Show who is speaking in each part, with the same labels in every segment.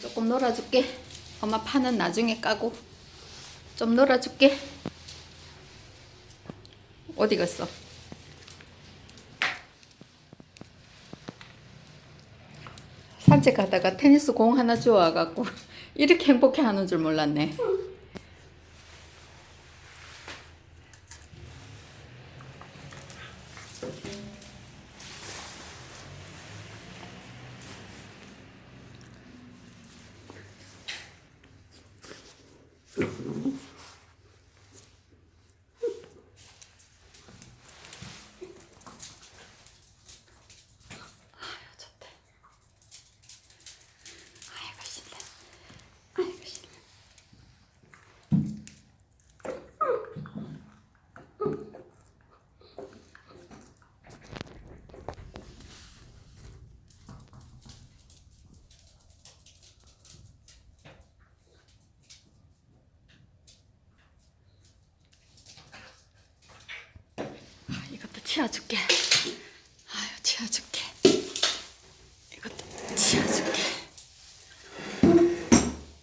Speaker 1: 조금 놀아줄게. 엄마 파는 나중에 까고 좀 놀아줄게. 어디 갔어? 산책하다가 테니스 공 하나 주워갖고 이렇게 행복해 하는 줄 몰랐네. ん? 치워줄게. 아유, 치워줄게. 이것도 치워줄게.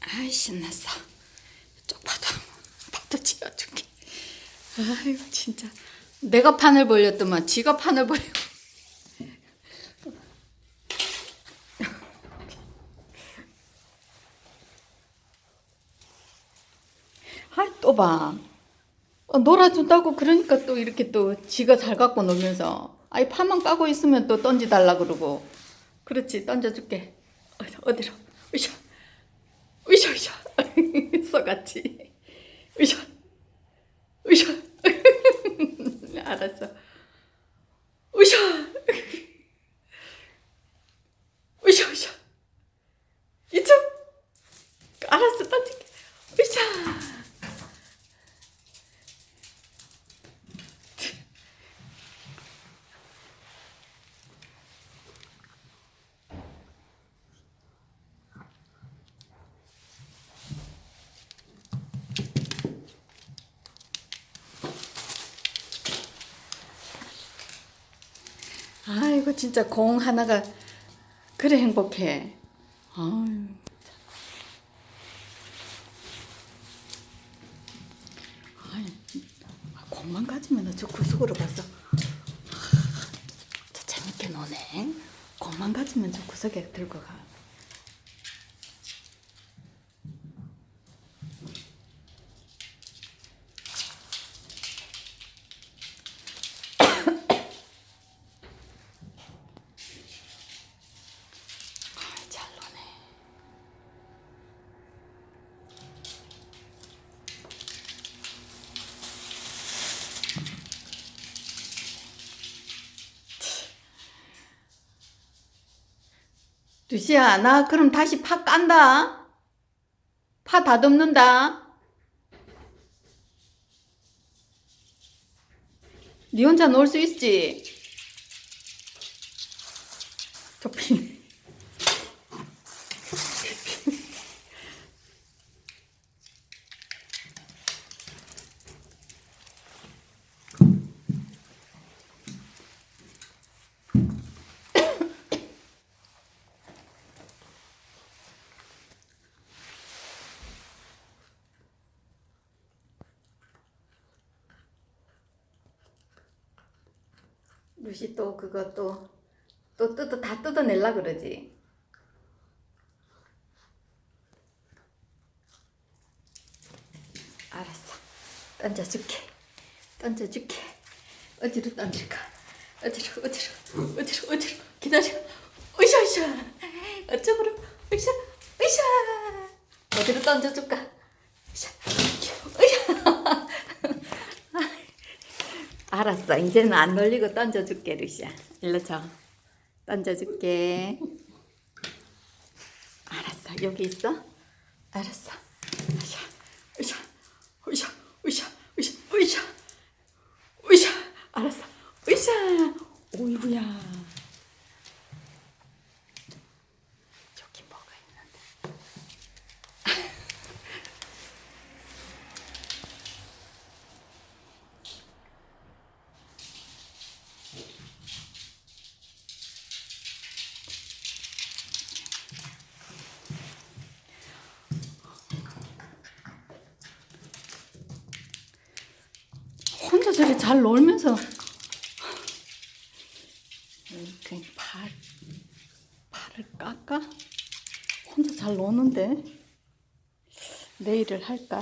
Speaker 1: 아이, 신났어. 쪽 봐도, 봐도 치워줄게. 아이고, 진짜. 내가 판을 벌렸더만 지가 판을 벌리고. 아이, 또 봐. 어, 놀아준다고 그러니까 또 이렇게 또 지가 잘 갖고 놀면서 아이 파만 까고 있으면 또 던지달라 그러고. 그렇지 던져줄게. 어디, 어디로? 으쌰 으쌰 으쌰. 써같이. 으쌰 으쌰. 알았어. 으쌰 으쌰 이쪽 알았어 던질게 으쌰 아이고 진짜 공 하나가 그래 행복해. 아유. 아이, 공만 가지면 저 구석으로 가서 저 재밌게 노네. 공만 가지면 저 구석에 들고 가. 루시야, 나 그럼 다시 파 깐다. 파 다듬는다. 니 혼자 놀 수 있지? 저 피. 루시 또 그거 또, 또 뜯어, 다 뜯어낼라 그러지. 알았어. 던져줄게. 던져줄게. 어디로 던질까? 어디로, 어디로, 어디로, 어디로. 기다려. 으쌰, 으쌰. 어쪽으로. 으쌰, 으쌰. 어디로 던져줄까? 으쌰, 으쌰. 이제는 안 놀리고 던져줄게, 루시야. 일로 줘. 던져줄게. 알았어. 여기 있어? 알았어. 으쌰, 으쌰, 으쌰, 으쌰, 으쌰, 으쌰, 으쌰. 알았어. 으쌰. 오이구야. 저기 뭐가 있는데. 혼자 저리 잘 놀면서 그냥 발 발을 깎아? 혼자 잘 노는데 내일을 할까?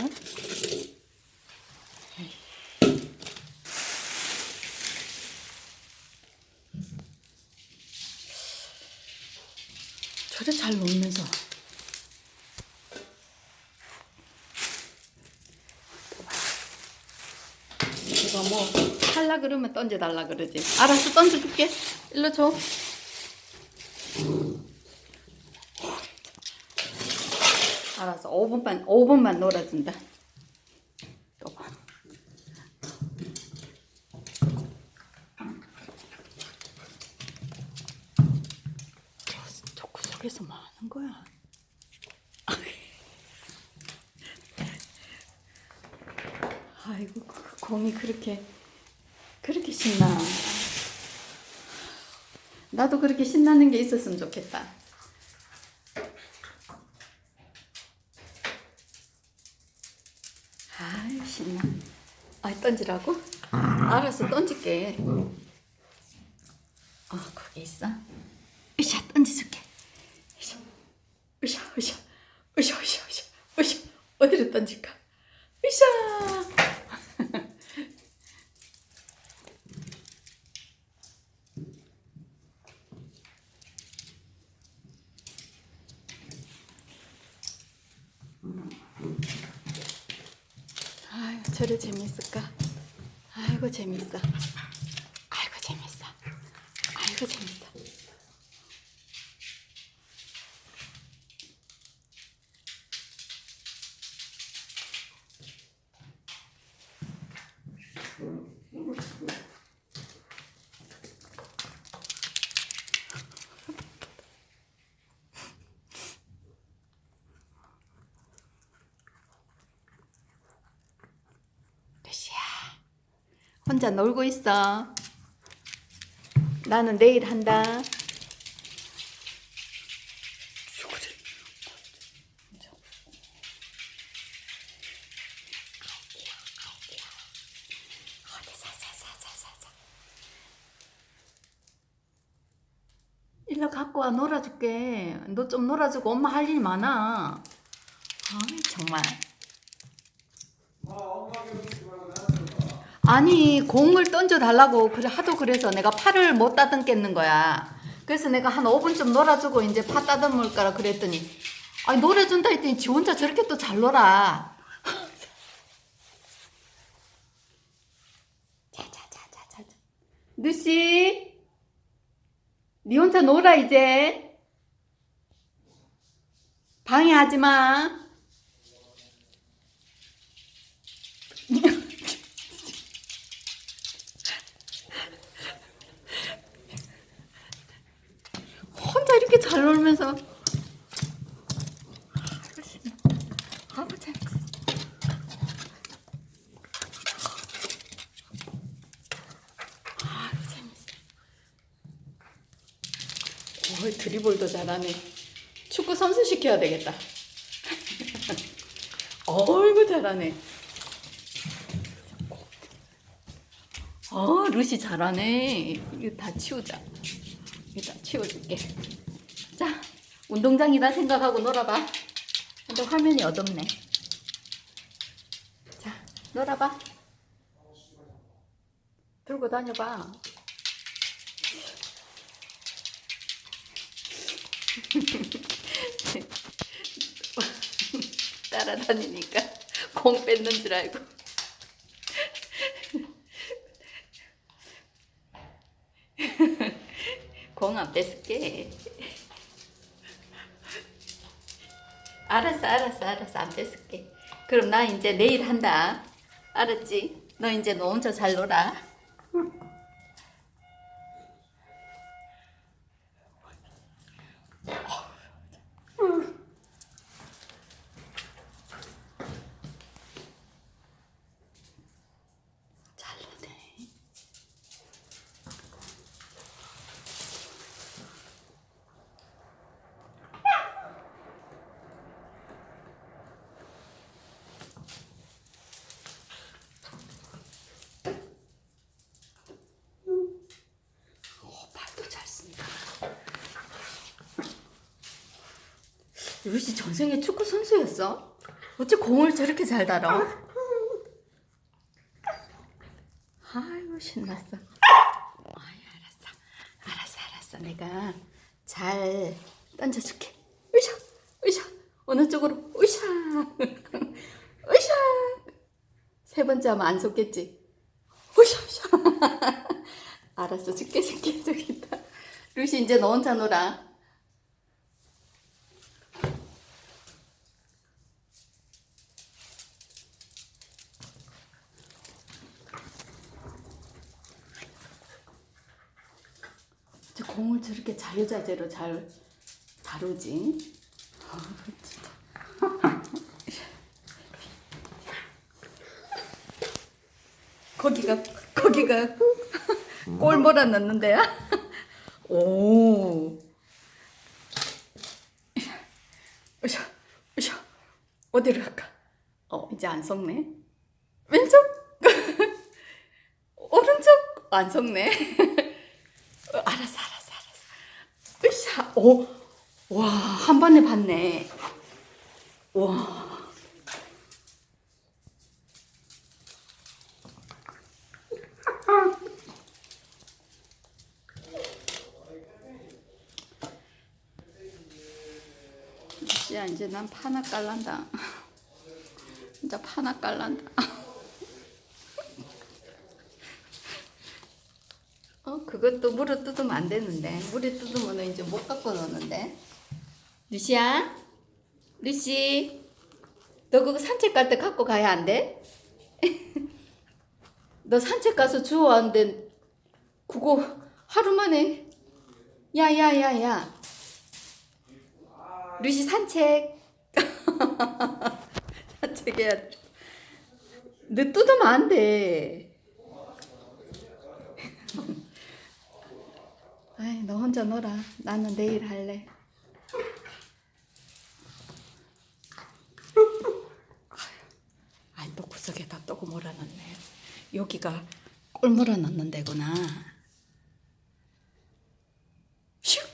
Speaker 1: 저래 잘 놀면서 이거 뭐 할라 그러면 던져달라 그러지 알았어 던져줄게 일로 줘 알았어 5분만 5분만 놀아준다 또 봐. 저 구석에서 뭐 하는 거야? 아이고 그 공이 그렇게 신나. 나도 그렇게 신나는 게 있었으면 좋겠다. 아유 신나. 아 던지라고? 알았어 던질게. 어 거기 있어. 으쌰 던져줄게. 으쌰 으쌰 으쌰 으쌰 으쌰 으쌰 으쌰 어디로 던질까? 으쌰. 아유 저래 재밌을까? 아이고 재밌어. 아이고 재밌어. 아이고 재밌어. 루시야 혼자 놀고 있어. 나는 내일 한다. 일로 갖고 와 놀아줄게. 너 좀 놀아주고 엄마 할 일 많아. 아이 정말. 아니 공을 던져 달라고 그래 하도 그래서 내가 팔을 못 따듬겠는 거야. 그래서 내가 한 5분 좀 놀아주고 이제 파 따듬을 거라 그랬더니 아니 놀아준다 했더니 지 혼자 저렇게 또 잘 놀아. 자자자자자. 누씨, 니 혼자 놀아 이제. 방해하지 마. 혼자 이렇게 잘 놀면서. 아우 재밌어 아우 재밌어 어 드리블도 잘하네. 축구 선수 시켜야 되겠다. 어이구 잘하네. 어 루시 잘하네. 이거 다 치우자. 일단 치워줄게. 자, 운동장이다 생각하고 놀아봐. 근데 화면이 어둡네. 자, 놀아봐. 들고 다녀봐. 따라다니니까 공 뺏는 줄 알고. 공 안 뺏을게. 알았어, 알았어, 알았어. 안 뺏을게. 그럼 나 이제 내일 한다. 알았지? 너 이제 너 혼자 잘 놀아. 잘 노네. 루시 전생에 축구 선수였어? 어째 공을 저렇게 잘 달아? 아이고 신났어. 아이 알았어, 알았어, 알았어. 내가 잘 던져줄게. 으쌰, 으쌰. 어느 쪽으로? 으쌰, 으쌰. 세 번째 하면 안 속겠지? 으쌰, 으쌰. 알았어, 줄게, 저기 있다. 루시 이제 너 혼자 놀아. 공을 저렇게 자유자재로 잘 다루지. 거기가 거기가 골 몰아 넣는데요? 오. 으쌰, 으쌰. 어디로 갈까? 어, 이제 안 속네. 왼쪽? 오른쪽? 안 속네. 어, 알았어, 알았어, 알았어. 으쌰, 오, 와, 한 번에 봤네. 와. 야, 이제 난 파나 깔란다. 진짜 파나 깔란다. 어, 그것도 물에 뜯으면 안 되는데. 물에 뜯으면 이제 못 갖고 노는데. 루시야? 루시? 너 그거 산책 갈 때 갖고 가야 안 돼? 너 산책 가서 주워 왔는데, 그거 하루 만에. 야, 야, 야, 야. 루시 산책. 산책해야 돼. 너 뜯으면 안 돼. 아이, 너 혼자 놀아. 나는 내일 할래. 아이, 또 구석에다 또 몰아놨네. 여기가 꿀 몰아넣는 데구나. 슉!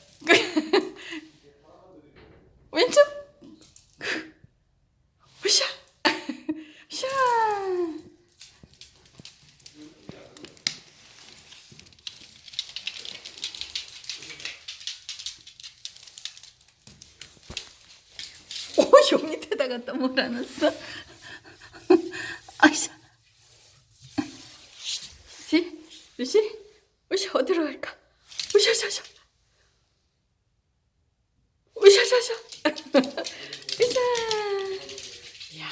Speaker 1: 왼쪽! 으쌰! 샤! 밑에다가 또 몰아놨어. 아이씨. 시? 루시? 어디로 갈까? 으쌰샤샤. 으쌰샤샤. 으쌰. 이야.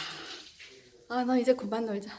Speaker 1: 아, 나 이제 그만 놀자.